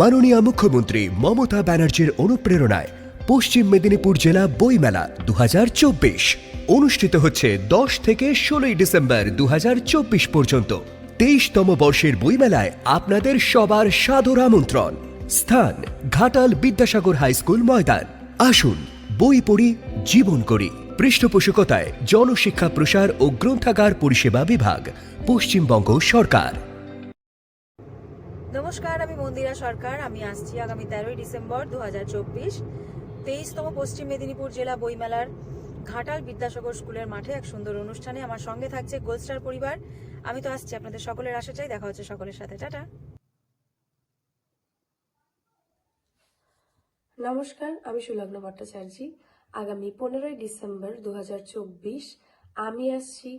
মাননীয় মুখ্যমন্ত্রী মমতা ব্যানার্জির অনুপ্রেরণায় পশ্চিম মেদিনীপুর জেলা বইমেলা দু হাজার চব্বিশ। অনুষ্ঠিত হচ্ছে দশ থেকে ষোলোই ডিসেম্বর দু হাজার চব্বিশ পর্যন্ত। তেইশতম বর্ষের বইমেলায় আপনাদের সবার সাদর আমন্ত্রণ। স্থান, ঘাটাল বিদ্যাসাগর হাই স্কুল ময়দান। আসুন, বই পড়ি, জীবন করি। পৃষ্ঠপোষকতায় জনশিক্ষা প্রসার ও গ্রন্থাগার পরিষেবা বিভাগ, পশ্চিমবঙ্গ সরকার। নমস্কার, আমি মন্দিরা সরকার। আমি আসছি আগামী তেরোই ডিসেম্বর দু হাজার চব্বিশ, তেইশতম পশ্চিম মেদিনীপুর জেলা বইমেলার ঘাটাল বিদ্যাসাগর স্কুলের মাঠে এক সুন্দর অনুষ্ঠানে আমার সঙ্গে থাকছে গোলস্টার পরিবার। আমি তো আসছি আপনাদের সকলের আশা চাই, দেখা হচ্ছে সকলের সাথে। টাটা। নমস্কার, আমি সুলগ্ন ভট্টাচার্য। আগামী পনেরোই ডিসেম্বর দু হাজার চব্বিশ, আমি আসছি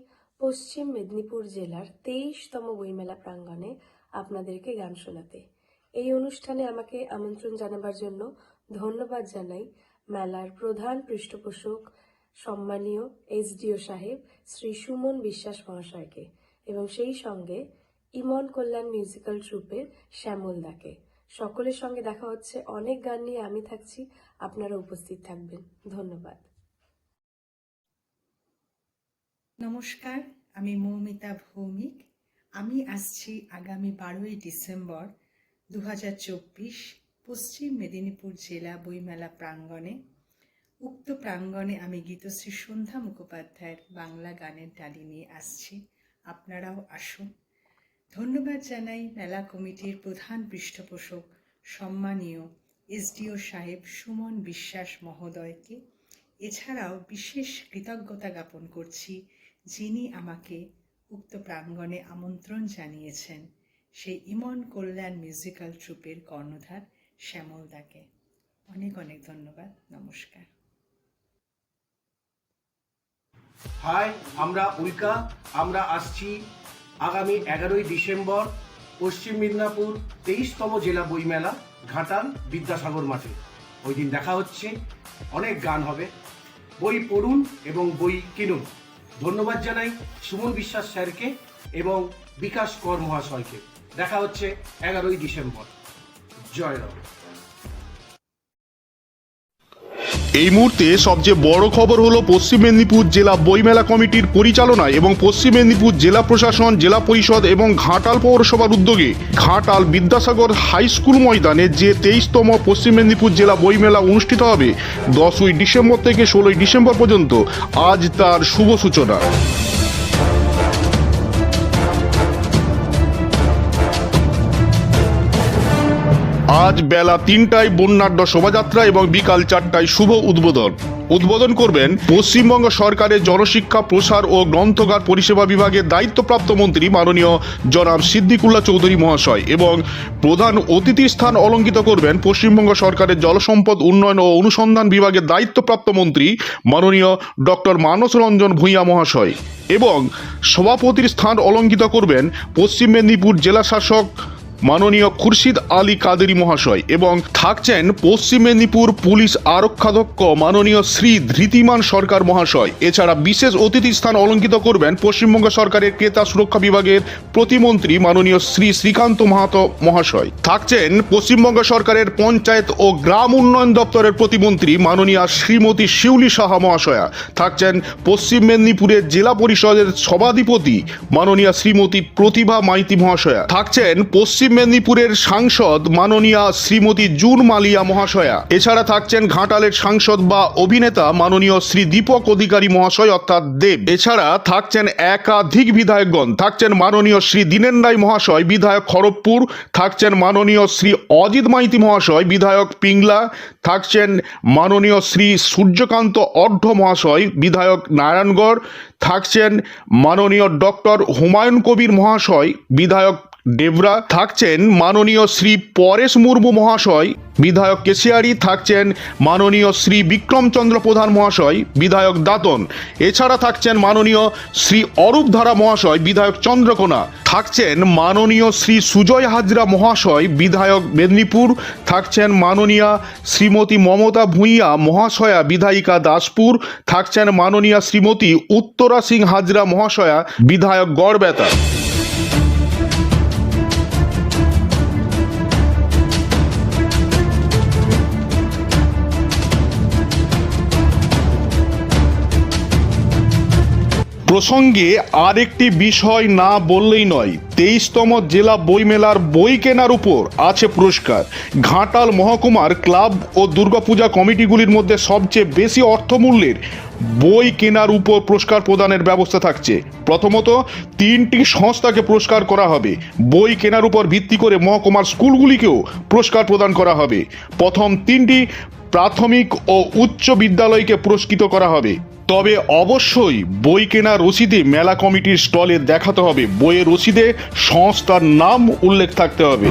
পশ্চিম মেদিনীপুর জেলার তেইশতম বইমেলা প্রাঙ্গণে। আপনাদেরকে গান শোনাতে। এই অনুষ্ঠানে আমাকে আমন্ত্রণ জানাবার জন্য ধন্যবাদ জানাই মেলার প্রধান পৃষ্ঠপোষক সম্মানীয় এসডিও সাহেব, শ্রী সুমন বিশ্বাস মহাশয়কে এবং সেই সঙ্গে ইমন কল্যাণ মিউজিক্যাল ট্রুপের শ্যামল দাকে। সকলের সঙ্গে দেখা হচ্ছে। অনেক গান নিয়ে আমি থাকছি। আপনারা উপস্থিত থাকবেন। ধন্যবাদ। নমস্কার, আমি মৌমিতা ভৌমিক। আমি আসছি আগামী বারোই ডিসেম্বর দু হাজার চব্বিশ পশ্চিম মেদিনীপুর জেলা বইমেলা প্রাঙ্গণে। উক্ত প্রাঙ্গণে আমি গীতশ্রী সন্ধ্যা মুখোপাধ্যায়ের বাংলা গানের ডালি নিয়ে আসছি। আপনারাও আসুন। ধন্যবাদ জানাই মেলা কমিটির প্রধান পৃষ্ঠপোষক সম্মানীয় এসডিও সাহেব সুমন বিশ্বাস মহোদয়কে। এছাড়াও বিশেষ কৃতজ্ঞতা জ্ঞাপন করছি যিনি আমাকে উক্ত প্রাঙ্গণে আমন্ত্রণ জানিয়েছেন সেই ইমন কল্যাণ মিউজিক্যাল ট্রুপের কর্ণধার শ্যামল দাকে। অনেক অনেক ধন্যবাদ, নমস্কার। হাই, আমরা উল্কা, আমরা আসছি আগামী এগারোই ডিসেম্বর পশ্চিম মিদনাপুর তেইশতম জেলা বইমেলা, ঘাটাল বিদ্যাসাগর মাঠে। ওই দিন দেখা হচ্ছে, অনেক গান হবে। বই পড়ুন এবং বই কিনুন। ধন্যবাদ জানাই সুমন বিশ্বাস স্যারকে এবং বিকাশ কর মহাশয়কে। দেখা হচ্ছে এগারোই ডিসেম্বর। জয় রাম। এই মুহূর্তে সবচেয়ে বড় খবর হলো পশ্চিম মেদিনীপুর জেলা বইমেলা কমিটির পরিচালনায় এবং পশ্চিম মেদিনীপুর জেলা প্রশাসন, জেলা পরিষদ এবং ঘাটাল পৌরসভার উদ্যোগে ঘাটাল বিদ্যাসাগর হাই স্কুল ময়দানে যে তেইশতম পশ্চিম মেদিনীপুর জেলা বইমেলা অনুষ্ঠিত হবে দশই ডিসেম্বর থেকে ষোলোই ডিসেম্বর পর্যন্ত, আজ তার শুভ সূচনা। আজ বেলা তিনটায় বন্যাঢ্য শোভাযাত্রা এবং বিকাল চারটায় শুভ উদ্বোধন। উদ্বোধন করবেন পশ্চিমবঙ্গ সরকারের জনশিক্ষা, প্রসার ও গ্রন্থগার পরিষেবা বিভাগের দায়িত্বপ্রাপ্ত মন্ত্রী মাননীয় জনাব সিদ্দিকুল্লাহ চৌধুরী মহাশয় এবং প্রধান অতিথি স্থান অলঙ্কিত করবেন পশ্চিমবঙ্গ সরকারের জলসম্পদ উন্নয়ন ও অনুসন্ধান বিভাগের দায়িত্বপ্রাপ্ত মন্ত্রী মাননীয় ডক্টর মানস রঞ্জন ভূঁইয়া মহাশয় এবং সভাপতির স্থান অলঙ্কিত করবেন পশ্চিম মেদিনীপুর জেলা শাসক মাননীয় খুরশিদ আলী কাদেরি মহাশয় এবং থাকছেন পশ্চিম মেদিনীপুর পুলিশ আরক্ষাধ্যক্ষ মাননীয় শ্রী ধৃতিমান সরকার মহাশয়। এছাড়া বিশেষ অতিথি স্থান অলঙ্কিত করবেন পশ্চিমবঙ্গ সরকারের ক্রেতা সুরক্ষা বিভাগের প্রতিমন্ত্রী মাননীয় শ্রী শ্রীকান্ত মাহাতো মহাশয়। থাকছেন পশ্চিমবঙ্গ সরকারের পঞ্চায়েত ও গ্রাম উন্নয়ন দপ্তরের প্রতিমন্ত্রী মাননীয় শ্রীমতী শিউলি সাহা মহাশয়া। থাকছেন পশ্চিম মেদিনীপুরের জেলা পরিষদের সভাধিপতি মাননীয় শ্রীমতী প্রতিভা মাইতি মহাশয়া। থাকছেন পশ্চিম মেদিনীপুরের সাংসদ মাননীয়া শ্রীমতী জুন মালিয়া মহাশয়া। এছাড়া থাকছেন ঘাটালের সাংসদ বা অভিনেতা মাননীয় শ্রী দীপক অধিকারী মহাশয় অর্থাৎ দেব। এছাড়া থাকছেন একাধিক বিধায়কগণ। থাকছেন মাননীয় শ্রী দীনেন রায় মহাশয়, বিধায়ক খড়গপুর। থাকছেন মাননীয় শ্রী অজিত মাইতি মহাশয়, বিধায়ক পিংলা। থাকছেন মাননীয় শ্রী সূর্যকান্ত অর্ধ মহাশয়, বিধায়ক নারায়ণগড়। থাকছেন মাননীয় ডক্টর হুমায়ুন কবির মহাশয়, বিধায়ক ডেবরা থাকছেন মাননীয় শ্রী পরেশ মুর্মু মহাশয়, বিধায়ক কেশিয়ারি থাকছেন মাননীয় শ্রী বিক্রমচন্দ্র প্রধান মহাশয়, বিধায়ক দাতন। এছাড়া থাকছেন মাননীয় শ্রী অরূপ ধারা মহাশয়, বিধায়ক চন্দ্রকোনা। থাকছেন মাননীয় শ্রী সুজয় হাজরা মহাশয়, বিধায়ক মেদিনীপুর। থাকছেন মাননীয়া শ্রীমতী মমতা ভূঁইয়া মহাশয়া, বিধায়িকা দাসপুর। থাকছেন মাননীয়া শ্রীমতী উত্তরা সিং হাজরা মহাশয়া, বিধায়ক গড়বেতা। প্রসঙ্গে আরেকটি বিষয় না বললেই নয়। তেইশতম জেলা বইমেলার বই কেনার উপর আছে পুরস্কার। ঘাটাল মহকুমার ক্লাব ও দুর্গাপূজা কমিটিগুলির মধ্যে সবচেয়ে বেশি অর্থমূল্যের বই কেনার উপর পুরস্কার প্রদানের ব্যবস্থা থাকছে। প্রথমত, তিনটি সংস্থাকে পুরস্কার করা হবে। বই কেনার উপর ভিত্তি করে মহকুমার স্কুলগুলিকেও পুরস্কার প্রদান করা হবে। প্রথম তিনটি প্রাথমিক ও উচ্চ বিদ্যালয়কে পুরস্কৃত করা হবে। তবে অবশ্যই বই কেনার রসিদে মেলা কমিটির স্টলে দেখাতে হবে। বইয়ের রসিদে সংস্থার নাম উল্লেখ থাকতে হবে।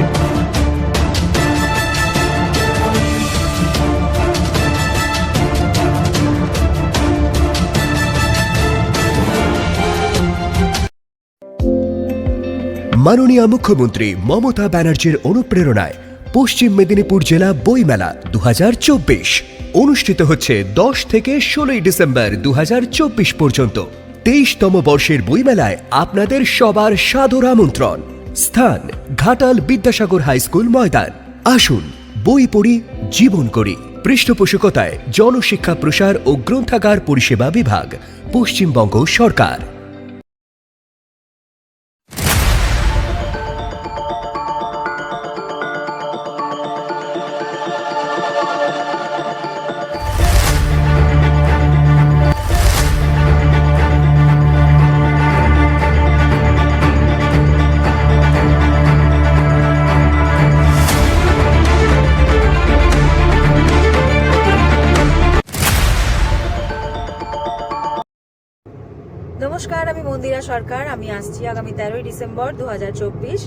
মাননীয় মুখ্যমন্ত্রী মমতা ব্যানার্জির অনুপ্রেরণায় পশ্চিম মেদিনীপুর জেলা বইমেলা দু হাজার চব্বিশ। অনুষ্ঠিত হচ্ছে দশ থেকে ষোলোই ডিসেম্বর দু হাজার চব্বিশ পর্যন্ত। তেইশতম বর্ষের বইমেলায় আপনাদের সবার সাদর আমন্ত্রণ। স্থান, ঘাটাল বিদ্যাসাগর হাই স্কুল ময়দান। আসুন, বই পড়ি, জীবন করি। পৃষ্ঠপোষকতায় জনশিক্ষা প্রসার ও গ্রন্থাগার পরিষেবা বিভাগ, পশ্চিমবঙ্গ সরকার। মন্দিরা সরকার, আমি আসছি আগামী তেরোই ডিসেম্বর দু হাজার চব্বিশ,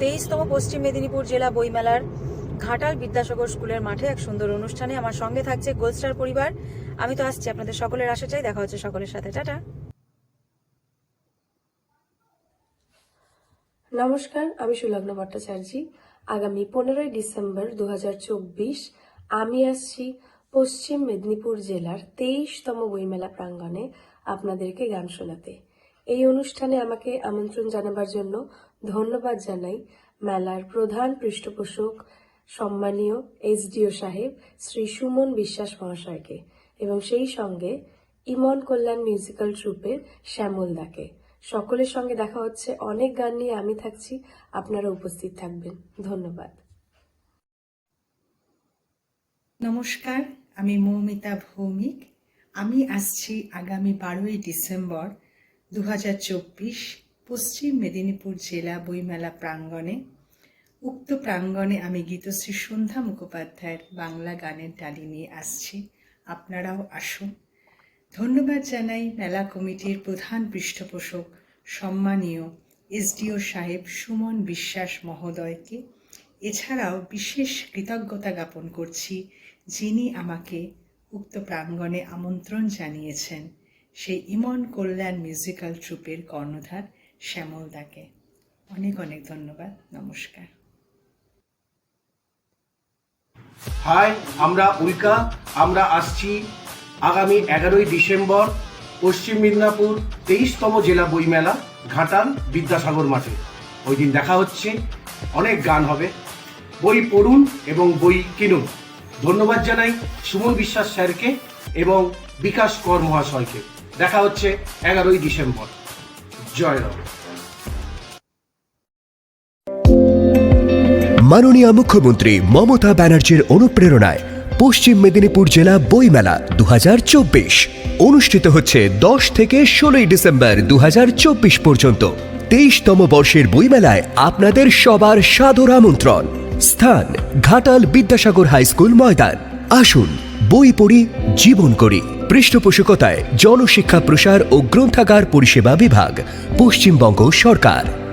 তেইশতম পশ্চিম মেদিনীপুর জেলা বইমেলার ঘাটাল বিদ্যাসাগর স্কুলের মাঠে এক সুন্দর অনুষ্ঠানে আমার সঙ্গে থাকছে গোলস্টার পরিবার। আমি তো আসছি আপনাদের সকলের আশা চাই, দেখা হচ্ছে সকলের সাথে। টাটা। নমস্কার, আমি সুলগ্ন ভট্টাচার্য। আগামী পনেরোই ডিসেম্বর দু হাজার চব্বিশ, আমি আসছি পশ্চিম মেদিনীপুর জেলার তেইশতম বইমেলা প্রাঙ্গণে আপনাদেরকে গান শোনাতে। এই অনুষ্ঠানে আমাকে আমন্ত্রণ জানাবার জন্য ধন্যবাদ জানাই মেলার প্রধান পৃষ্ঠপোষক সম্মানীয় এসডিও সাহেব শ্রী সুমন বিশ্বাস মহাশয়কে এবং সেই সঙ্গে ইমন কল্যাণ মিউজিক্যাল ট্রুপের শ্যামল দাকে। সকলের সঙ্গে দেখা হচ্ছে। অনেক গান নিয়ে আমি থাকছি। আপনারা উপস্থিত থাকবেন। ধন্যবাদ। নমস্কার। আমি মৌমিতা ভৌমিক। আমি আসছি আগামী বারোই ডিসেম্বর দু হাজার চব্বিশ পশ্চিম মেদিনীপুর জেলা বইমেলা প্রাঙ্গণে, উক্ত প্রাঙ্গণে আমি গীতশ্রী সন্ধ্যা মুখোপাধ্যায়ের বাংলা গানের ডালি নিয়ে আসছি। আপনারাও আসুন। ধন্যবাদ জানাই মেলা কমিটির প্রধান পৃষ্ঠপোষক সম্মানীয় এসডিও সাহেব সুমন বিশ্বাস মহোদয়কে। এছাড়াও বিশেষ কৃতজ্ঞতা জ্ঞাপন করছি যিনি আমাকে উক্ত প্রাঙ্গণে আমন্ত্রণ জানিয়েছেন। সেই ইমন কল্যাণ মিউজিক্যাল ট্রুপের কর্ণধার শ্যামল দাকে। অনেক অনেক ধন্যবাদ। নমস্কার। হাই, আমরা উল্কা। আমরা আসছি আগামী এগারোই ডিসেম্বর পশ্চিম মিদনাপুর তেইশতম জেলা বইমেলা, ঘাটাল বিদ্যাসাগর মাঠে। ওই দিন দেখা হচ্ছে। অনেক গান হবে। বই পড়ুন এবং বই কিনুন। ধন্যবাদ জানাই সুমন বিশ্বাস স্যারকে এবং বিকাশ কর মহাশয়কে। দেখা হচ্ছে এগারোই ডিসেম্বর। জয় রাম। মাননীয় মুখ্যমন্ত্রী মমতা ব্যানার্জির অনুপ্রেরণায় পশ্চিম মেদিনীপুর জেলা বইমেলা দুহাজার চব্বিশ। অনুষ্ঠিত হচ্ছে দশ থেকে ষোলোই ডিসেম্বর দু হাজার চব্বিশ পর্যন্ত। তেইশতম বর্ষের বইমেলায় আপনাদের সবার সাদর আমন্ত্রণ। স্থান, ঘাটাল বিদ্যাসাগর হাই স্কুল ময়দান। আসুন, বই পড়ি, জীবন করি। পৃষ্ঠপোষকতায় জনশিক্ষা প্রসার ও গ্রন্থাগার পরিষেবা বিভাগ পশ্চিমবঙ্গ সরকার।